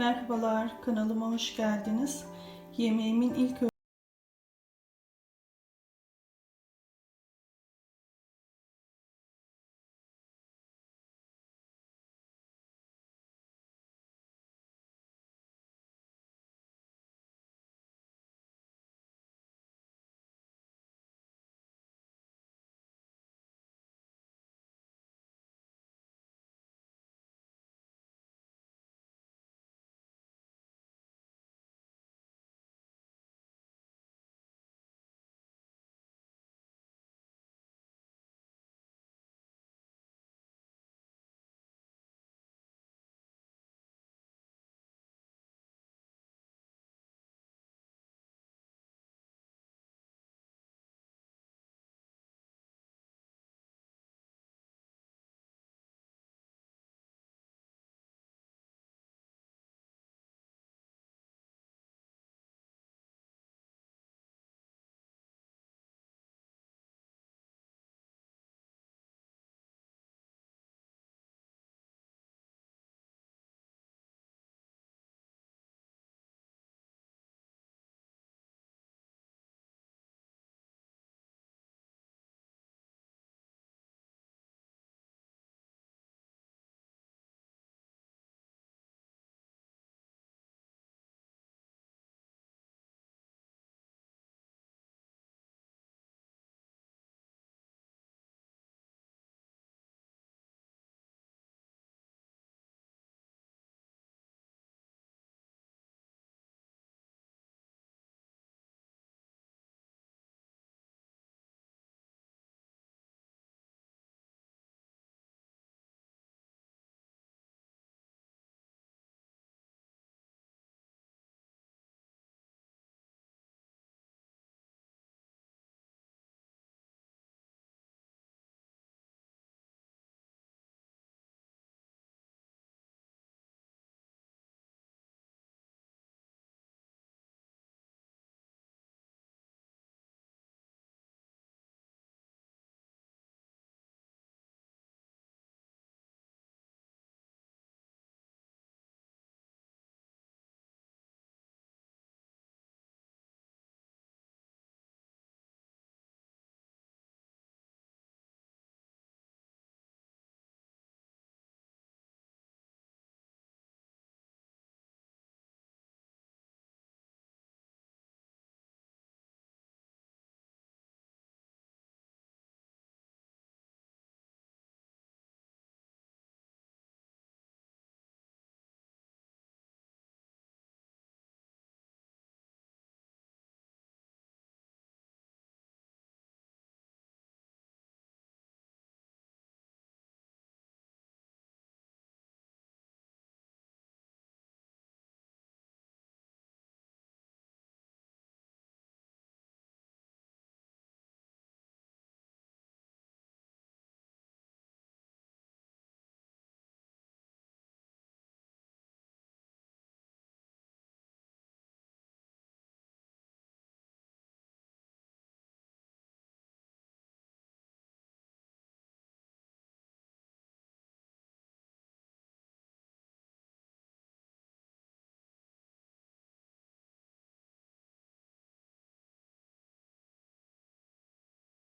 Merhabalar, kanalıma hoş geldiniz. Yemeğimin ilk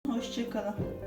hoşçakalın.